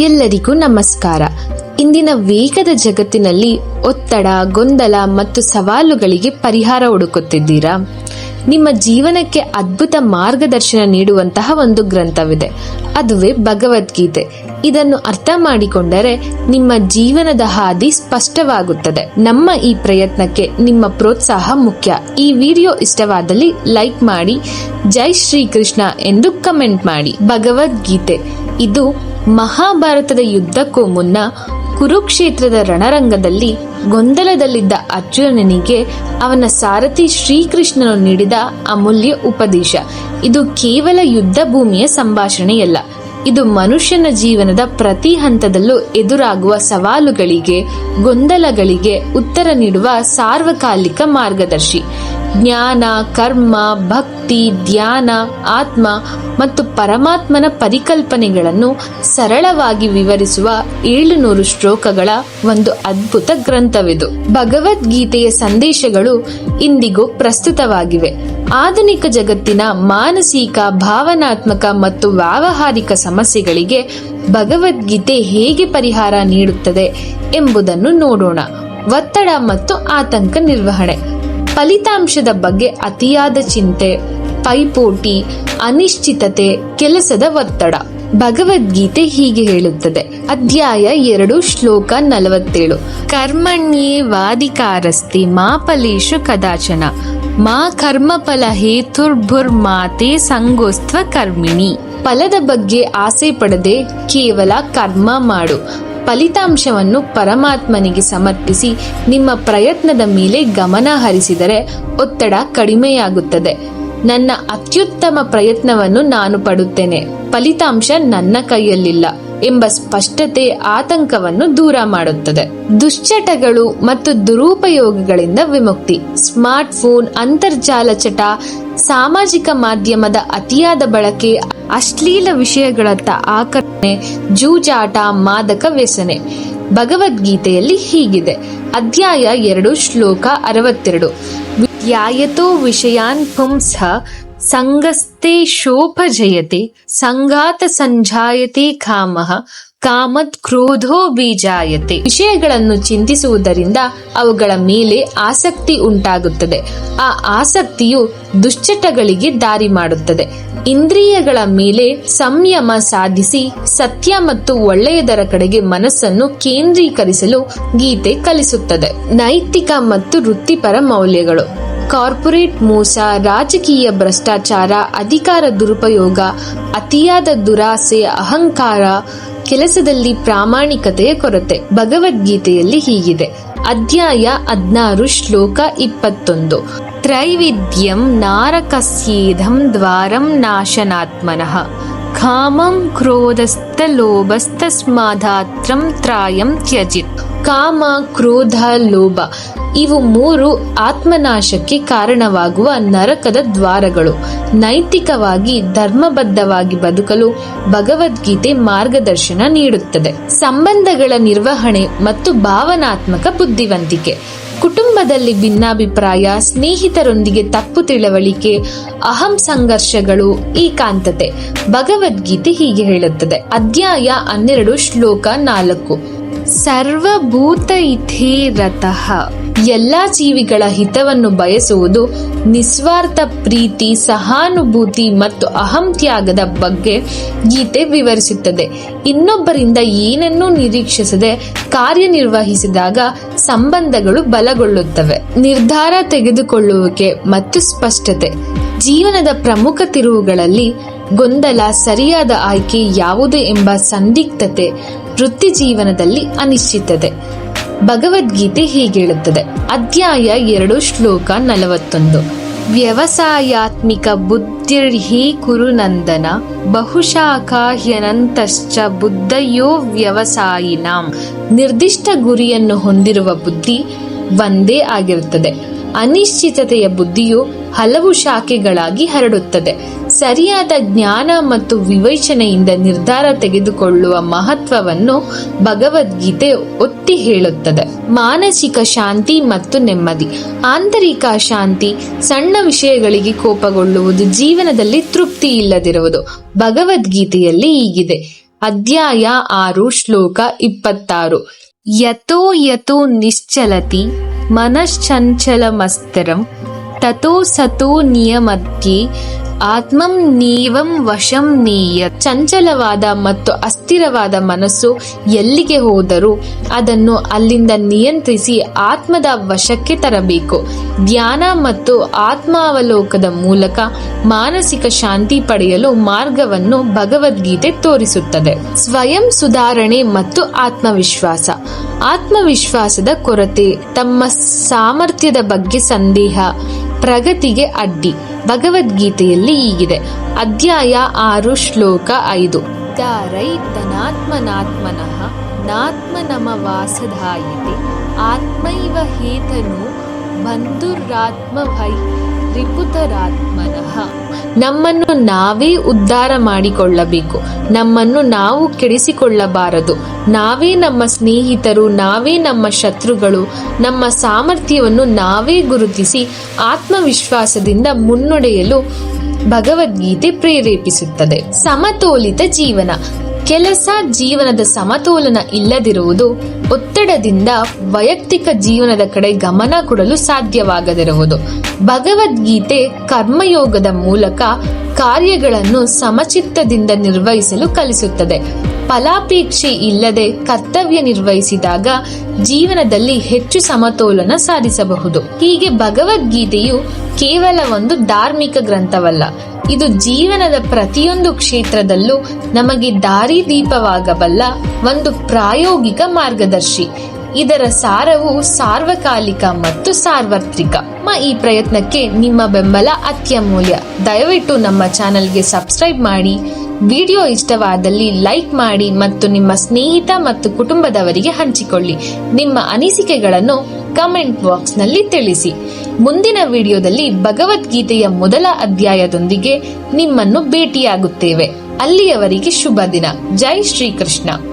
ಎಲ್ಲರಿಗೂ ನಮಸ್ಕಾರ. ಇಂದಿನ ವೇಗದ ಜಗತ್ತಿನಲ್ಲಿ ಒತ್ತಡ, ಗೊಂದಲ ಮತ್ತು ಸವಾಲುಗಳಿಗೆ ಪರಿಹಾರ ಹುಡುಕುತ್ತಿದ್ದೀರಾ? ನಿಮ್ಮ ಜೀವನಕ್ಕೆ ಅದ್ಭುತ ಮಾರ್ಗದರ್ಶನ ನೀಡುವಂತಹ ಒಂದು ಗ್ರಂಥವಿದೆ. ಅದುವೇ ಭಗವದ್ಗೀತೆ. ಇದನ್ನು ಅರ್ಥ ಮಾಡಿಕೊಂಡರೆ ನಿಮ್ಮ ಜೀವನದ ಹಾದಿ ಸ್ಪಷ್ಟವಾಗುತ್ತದೆ. ನಮ್ಮ ಈ ಪ್ರಯತ್ನಕ್ಕೆ ನಿಮ್ಮ ಪ್ರೋತ್ಸಾಹ ಮುಖ್ಯ. ಈ ವಿಡಿಯೋ ಇಷ್ಟವಾದಲ್ಲಿ ಲೈಕ್ ಮಾಡಿ, ಜೈ ಶ್ರೀಕೃಷ್ಣ ಎಂದು ಕಮೆಂಟ್ ಮಾಡಿ. ಭಗವದ್ಗೀತೆ. ಇದು ಮಹಾಭಾರತದ ಯುದ್ಧಕ್ಕೂ ಮುನ್ನ ಕುರುಕ್ಷೇತ್ರದ ರಣರಂಗದಲ್ಲಿ ಗೊಂದಲದಲ್ಲಿದ್ದ ಅರ್ಜುನನಿಗೆ ಅವನ ಸಾರಥಿ ಶ್ರೀಕೃಷ್ಣನು ನೀಡಿದ ಅಮೂಲ್ಯ ಉಪದೇಶ. ಇದು ಕೇವಲ ಯುದ್ಧ ಭೂಮಿಯ ಸಂಭಾಷಣೆಯಲ್ಲ. ಇದು ಮನುಷ್ಯನ ಜೀವನದ ಪ್ರತಿ ಹಂತದಲ್ಲೂ ಎದುರಾಗುವ ಸವಾಲುಗಳಿಗೆ, ಗೊಂದಲಗಳಿಗೆ ಉತ್ತರ ನೀಡುವ ಸಾರ್ವಕಾಲಿಕ ಮಾರ್ಗದರ್ಶಿ. ಜ್ಞಾನ, ಕರ್ಮ, ಭಕ್ತಿ, ಧ್ಯಾನ, ಆತ್ಮ ಮತ್ತು ಪರಮಾತ್ಮನ ಪರಿಕಲ್ಪನೆಗಳನ್ನು ಸರಳವಾಗಿ ವಿವರಿಸುವ ಏಳುನೂರು ಶ್ಲೋಕಗಳ ಒಂದು ಅದ್ಭುತ ಗ್ರಂಥವಿದು. ಭಗವದ್ಗೀತೆಯ ಸಂದೇಶಗಳು ಇಂದಿಗೂ ಪ್ರಸ್ತುತವಾಗಿವೆ. ಆಧುನಿಕ ಜಗತ್ತಿನ ಮಾನಸಿಕ, ಭಾವನಾತ್ಮಕ ಮತ್ತು ವ್ಯಾವಹಾರಿಕ ಸಮಸ್ಯೆಗಳಿಗೆ ಭಗವದ್ಗೀತೆ ಹೇಗೆ ಪರಿಹಾರ ನೀಡುತ್ತದೆ ಎಂಬುದನ್ನು ನೋಡೋಣ. ಒತ್ತಡ ಮತ್ತು ಆತಂಕ ನಿರ್ವಹಣೆ. ಫಲಿತಾಂಶದ ಬಗ್ಗೆ ಅತಿಯಾದ ಚಿಂತೆ, ಪೈಪೋಟಿ, ಅನಿಶ್ಚಿತತೆ, ಕೆಲಸದ ಒತ್ತಡ. ಭಗವದ್ಗೀತೆ ಹೀಗೆ ಹೇಳುತ್ತದೆ. ಅಧ್ಯಾಯ ಎರಡು, ಶ್ಲೋಕ ನಲವತ್ತೇಳು. ಕರ್ಮಣ್ಯೇ ವಾದಿಕಾರಸ್ತಿ ಮಾ ಫಲೇಶು ಕದಾಚನ. ಮಾ ಕರ್ಮಫಲ ಹೇತುರ್ಭುರ್ ಮಾತೆ ಸಂಗೋಸ್ತ್ವ ಕರ್ಮಿಣಿ. ಫಲದ ಬಗ್ಗೆ ಆಸೆ ಪಡದೆ ಕೇವಲ ಕರ್ಮ ಮಾಡು. ಫಲಿತಾಂಶವನ್ನು ಪರಮಾತ್ಮನಿಗೆ ಸಮರ್ಪಿಸಿ ನಿಮ್ಮ ಪ್ರಯತ್ನದ ಮೇಲೆ ಗಮನ ಹರಿಸಿದರೆ ಒತ್ತಡ ಕಡಿಮೆಯಾಗುತ್ತದೆ. ನನ್ನ ಅತ್ಯುತ್ತಮ ಪ್ರಯತ್ನವನ್ನು ನಾನು ಪಡುತ್ತೇನೆ. ಫಲಿತಾಂಶ ನನ್ನ ಕೈಯಲ್ಲಿಲ್ಲ. ಎಂಬ ಸ್ಪಷ್ಟತೆ ಆತಂಕವನ್ನು ದೂರ ಮಾಡುತ್ತದೆ. ದುಶ್ಚಟಗಳು ಮತ್ತು ದುರುಪಯೋಗಗಳಿಂದ ವಿಮುಕ್ತಿ. ಸ್ಮಾರ್ಟ್ ಫೋನ್ ಅಂತರ್ಜಾಲ ಚಟ, ಸಾಮಾಜಿಕ ಮಾಧ್ಯಮದ ಅತಿಯಾದ ಬಳಕೆ, ಅಶ್ಲೀಲ ವಿಷಯಗಳತ್ತ ಆಕರ್ಷಣೆ, ಜೂಜಾಟ, ಮಾದಕ ವ್ಯಸನೆ. ಭಗವದ್ಗೀತೆಯಲ್ಲಿ ಹೀಗಿದೆ. ಅಧ್ಯಾಯ ಎರಡು, ಶ್ಲೋಕ ಅರವತ್ತೆರಡು. ವ್ಯಾಯತೋ ವಿಷಯಾನ್ ಪುಂಸ ಸಂಗಸ್ತೆ ಶೋಭಜಯತೆ ಸಂಘಾತ ಸಂಜಾಯತೆ ಕಾಮಃ ಕಾಮತ್ ಕ್ರೋಧೋ ಬೀಜಾಯತೆ. ವಿಷಯಗಳನ್ನು ಚಿಂತಿಸುವುದರಿಂದ ಅವುಗಳ ಮೇಲೆ ಆಸಕ್ತಿ ಉಂಟಾಗುತ್ತದೆ. ಆ ಆಸಕ್ತಿಯು ದುಶ್ಚಟಗಳಿಗೆ ದಾರಿ ಮಾಡುತ್ತದೆ. ಇಂದ್ರಿಯಗಳ ಮೇಲೆ ಸಂಯಮ ಸಾಧಿಸಿ ಸತ್ಯ ಮತ್ತು ಒಳ್ಳೆಯದರ ಕಡೆಗೆ ಮನಸ್ಸನ್ನು ಕೇಂದ್ರೀಕರಿಸಲು ಗೀತೆ ಕಲಿಸುತ್ತದೆ. ನೈತಿಕ ಮತ್ತು ವೃತ್ತಿಪರ ಮೌಲ್ಯಗಳು. ಕಾರ್ಪೊರೇಟ್ ಮೋಸ, ರಾಜಕೀಯ ಭ್ರಷ್ಟಾಚಾರ, ಅಧಿಕಾರ ದುರುಪಯೋಗ, ಅತಿಯಾದ ದುರಾಸೆ, ಅಹಂಕಾರ ಕೆಲಸದಲ್ಲಿ ಪ್ರಾಮಾಣಿಕತೆಯ ಕೊರತೆ. ಭಗವದ್ಗೀತೆಯಲ್ಲಿ ಹೀಗಿದೆ. ಅಧ್ಯಾಯ ಹದ್ನಾರು, ಶ್ಲೋಕ ಇಪ್ಪತ್ತೊಂದು. ತ್ರೈವಿದ್ಯಂ ನಾರಕಸ್ಯೇಧಂ ದ್ವಾರಂ ನಾಶನಾತ್ಮನಃ. ಕಾಮಂ ಕ್ರೋಧಸ್ತ ಲೋಭಸ್ತಸ್ಮಾಧಾತ್ರಂ ತ್ರಾಯಂ ತ್ಯಜಿತ್ ಕಾಮ ಕ್ರೋಧ ಲೋಭ ಇವು ಮೂರು ಆತ್ಮನಾಶಕ್ಕೆ ಕಾರಣವಾಗುವ ನರಕದ ದ್ವಾರಗಳು। ನೈತಿಕವಾಗಿ, ಧರ್ಮಬದ್ಧವಾಗಿ ಬದುಕಲು ಭಗವದ್ಗೀತೆ ಮಾರ್ಗದರ್ಶನ ನೀಡುತ್ತದೆ। ಸಂಬಂಧಗಳ ನಿರ್ವಹಣೆ ಮತ್ತು ಭಾವನಾತ್ಮಕ ಬುದ್ಧಿವಂತಿಕೆ। ಕುಟುಂಬದಲ್ಲಿ ಭಿನ್ನಾಭಿಪ್ರಾಯ, ಸ್ನೇಹಿತರೊಂದಿಗೆ ತಪ್ಪು ತಿಳುವಳಿಕೆ, ಅಹಂ ಸಂಘರ್ಷಗಳು ಏಕಾಂತತೆ. ಭಗವದ್ಗೀತೆ ಹೀಗೆ ಹೇಳುತ್ತದೆ. ಅಧ್ಯಾಯ ಹನ್ನೆರಡು, ಶ್ಲೋಕ ನಾಲ್ಕು. ಸರ್ವಭೂತ ಇಥೇ ರತಃ ಎಲ್ಲ ಜೀವಿಗಳ ಹಿತವನ್ನು ಬಯಸುವುದು ನಿಸ್ವಾರ್ಥ ಪ್ರೀತಿ, ಸಹಾನುಭೂತಿ ಮತ್ತು ಅಹಂ ತ್ಯಾಗದ ಬಗ್ಗೆ ಗೀತೆ ವಿವರಿಸುತ್ತದೆ. ಇನ್ನೊಬ್ಬರಿಂದ ಏನನ್ನೂ ನಿರೀಕ್ಷಿಸದೆ ಕಾರ್ಯನಿರ್ವಹಿಸಿದಾಗ ಸಂಬಂಧಗಳು ಬಲಗೊಳ್ಳುತ್ತವೆ. ನಿರ್ಧಾರ ತೆಗೆದುಕೊಳ್ಳುವಿಕೆ ಮತ್ತು ಸ್ಪಷ್ಟತೆ. ಜೀವನದ ಪ್ರಮುಖ ತಿರುವುಗಳಲ್ಲಿ ಗೊಂದಲ, ಸರಿಯಾದ ಆಯ್ಕೆ ಯಾವುದು ಎಂಬ ಸಂದಿಗ್ಧತೆ ವೃತ್ತಿ ಜೀವನದಲ್ಲಿ ಅನಿಶ್ಚಿತತೆ. ಭಗವದ್ಗೀತೆ ಹೀಗೇಳುತ್ತದೆ. ಅಧ್ಯಾಯ ಎರಡು, ಶ್ಲೋಕ ನಲವತ್ತೊಂದು. ವ್ಯವಸಾಯಾತ್ಮಿಕ ಬುದ್ಧಿರ್ಹಿ ಕುರುನಂದನ ಬಹುಶಾಖಾಹ್ಯನಂತಶ್ಚ ಬುದ್ಧಯೋ ವ್ಯವಸಾಯಿನಾಂ. ನಿರ್ದಿಷ್ಟ ಗುರಿಯನ್ನು ಹೊಂದಿರುವ ಬುದ್ಧಿ ಒಂದೇ ಆಗಿರುತ್ತದೆ. ಅನಿಶ್ಚಿತತೆಯ ಬುದ್ಧಿಯು ಹಲವು ಶಾಖೆಗಳಾಗಿ ಹರಡುತ್ತದೆ. ಸರಿಯಾದ ಜ್ಞಾನ ಮತ್ತು ವಿವೇಚನೆಯಿಂದ ನಿರ್ಧಾರ ತೆಗೆದುಕೊಳ್ಳುವ ಮಹತ್ವವನ್ನು ಭಗವದ್ಗೀತೆ ಒತ್ತಿ ಹೇಳುತ್ತದೆ. ಮಾನಸಿಕ ಶಾಂತಿ ಮತ್ತು ನೆಮ್ಮದಿ. ಆಂತರಿಕ ಶಾಂತಿ ಸಣ್ಣ ವಿಷಯಗಳಿಗೆ ಕೋಪಗೊಳ್ಳುವುದು ಜೀವನದಲ್ಲಿ ತೃಪ್ತಿ ಇಲ್ಲದಿರುವುದು. ಭಗವದ್ಗೀತೆಯಲ್ಲಿ ಹೀಗಿದೆ. ಅಧ್ಯಾಯ ಆರು, ಶ್ಲೋಕ ಇಪ್ಪತ್ತಾರು. ಯಥೋ ಯಥೋ ನಿಶ್ಚಲತಿ ಮನಶ್ಚಂಚಲಮಸ್ತರಂ ತಥೋ ಸತೋ ನಿಯಮಧ್ಯೆ ಆತ್ಮಂ ನೀವಂ ವಶಂ ನೀಯ. ಚಂಚಲವಾದ ಮತ್ತು ಅಸ್ಥಿರವಾದ ಮನಸ್ಸು ಎಲ್ಲಿಗೆ ಹೋದರೂ ಅದನ್ನು ಅಲ್ಲಿಂದ ನಿಯಂತ್ರಿಸಿ ಆತ್ಮದ ವಶಕ್ಕೆ ತರಬೇಕು. ಧ್ಯಾನ ಮತ್ತು ಆತ್ಮಾವಲೋಕದ ಮೂಲಕ ಮಾನಸಿಕ ಶಾಂತಿ ಪಡೆಯಲು ಮಾರ್ಗವನ್ನು ಭಗವದ್ಗೀತೆ ತೋರಿಸುತ್ತದೆ. ಸ್ವಯಂ ಸುಧಾರಣೆ ಮತ್ತು ಆತ್ಮವಿಶ್ವಾಸ. ಆತ್ಮವಿಶ್ವಾಸದ ಕೊರತೆ ತಮ್ಮ ಸಾಮರ್ಥ್ಯದ ಬಗ್ಗೆ ಸಂದೇಹ. ಪ್ರಗತಿಗೆ ಅಡ್ಡಿ. ಭಗವದ್ಗೀತೆಯಲ್ಲಿ ಈಗಿದೆ ಅಧ್ಯಾಯ ಆರು, ಶ್ಲೋಕ ಐದು. ದಾರೈ ಧನಾತ್ಮನಾತ್ಮನಃ ನಾತ್ಮನಮ ವಾಸಧಾಯಿತೆ ಆತ್ಮೈವ ಹೇತನು ಬಂಧುರಾತ್ಮಭೈ ರಿಪುತರಾತ್ಮನಃ ನಮ್ಮನ್ನು ನಾವೇ ಉದ್ಧಾರ ಮಾಡಿಕೊಳ್ಳಬೇಕು. ನಮ್ಮನ್ನು ನಾವು ಕೆಡಿಸಿಕೊಳ್ಳಬಾರದು. ನಾವೇ ನಮ್ಮ ಸ್ನೇಹಿತರು, ನಾವೇ ನಮ್ಮ ಶತ್ರುಗಳು, ನಮ್ಮ ಸಾಮರ್ಥ್ಯವನ್ನು ನಾವೇ ಗುರುತಿಸಿ ಆತ್ಮವಿಶ್ವಾಸದಿಂದ ಮುನ್ನಡೆಯಲು ಭಗವದ್ಗೀತೆ ಪ್ರೇರೇಪಿಸುತ್ತದೆ. ಸಮತೋಲಿತ ಜೀವನ. ಕೆಲಸ ಜೀವನದ ಸಮತೋಲನ ಇಲ್ಲದಿರುವುದು ಒತ್ತಡದಿಂದ ವೈಯಕ್ತಿಕ ಜೀವನದ ಕಡೆ ಗಮನ ಕೊಡಲು ಸಾಧ್ಯವಾಗದಿರುವುದು. ಭಗವದ್ಗೀತೆ ಕರ್ಮಯೋಗದ ಮೂಲಕ ಕಾರ್ಯಗಳನ್ನು ಸಮಚಿತ್ತದಿಂದ ನಿರ್ವಹಿಸಲು ಕಲಿಸುತ್ತದೆ. ಫಲಾಪೇಕ್ಷೆ ಇಲ್ಲದೆ ಕರ್ತವ್ಯ ನಿರ್ವಹಿಸಿದಾಗ ಜೀವನದಲ್ಲಿ ಹೆಚ್ಚು ಸಮತೋಲನ ಸಾಧಿಸಬಹುದು. ಹೀಗೆ ಭಗವದ್ಗೀತೆಯು ಕೇವಲ ಒಂದು ಧಾರ್ಮಿಕ ಗ್ರಂಥವಲ್ಲ ಇದು ಜೀವನದ ಪ್ರತಿಯೊಂದು ಕ್ಷೇತ್ರದಲ್ಲೂ ನಮಗೆ ದಾರಿದೀಪವಾಗಬಲ್ಲ ಒಂದು ಪ್ರಾಯೋಗಿಕ ಮಾರ್ಗದರ್ಶಿ. ಇದರ ಸಾರವು ಸಾರ್ವಕಾಲಿಕ ಮತ್ತು ಸಾರ್ವತ್ರಿಕ. ಈ ಪ್ರಯತ್ನಕ್ಕೆ ನಿಮ್ಮ ಬೆಂಬಲ ಅತ್ಯಮೂಲ್ಯ. ದಯವಿಟ್ಟು ನಮ್ಮ ಚಾನೆಲ್ಗೆ ಸಬ್ಸ್ಕ್ರೈಬ್ ಮಾಡಿ, ವಿಡಿಯೋ ಇಷ್ಟವಾದಲ್ಲಿ ಲೈಕ್ ಮಾಡಿ ಮತ್ತು ನಿಮ್ಮ ಸ್ನೇಹಿತ ಮತ್ತು ಕುಟುಂಬದವರಿಗೆ ಹಂಚಿಕೊಳ್ಳಿ. ನಿಮ್ಮ ಅನಿಸಿಕೆಗಳನ್ನು ಕಮೆಂಟ್ ಬಾಕ್ಸ್ನಲ್ಲಿ ತಿಳಿಸಿ. ಮುಂದಿನ ವಿಡಿಯೋದಲ್ಲಿ ಭಗವದ್ಗೀತೆಯ ಮೊದಲ ಅಧ್ಯಾಯದೊಂದಿಗೆ ನಿಮ್ಮನ್ನು ಭೇಟಿಯಾಗುತ್ತೇವೆ. ಅಲ್ಲಿಯವರಿಗೆ ಶುಭ ದಿನ. ಜೈ ಶ್ರೀಕೃಷ್ಣ.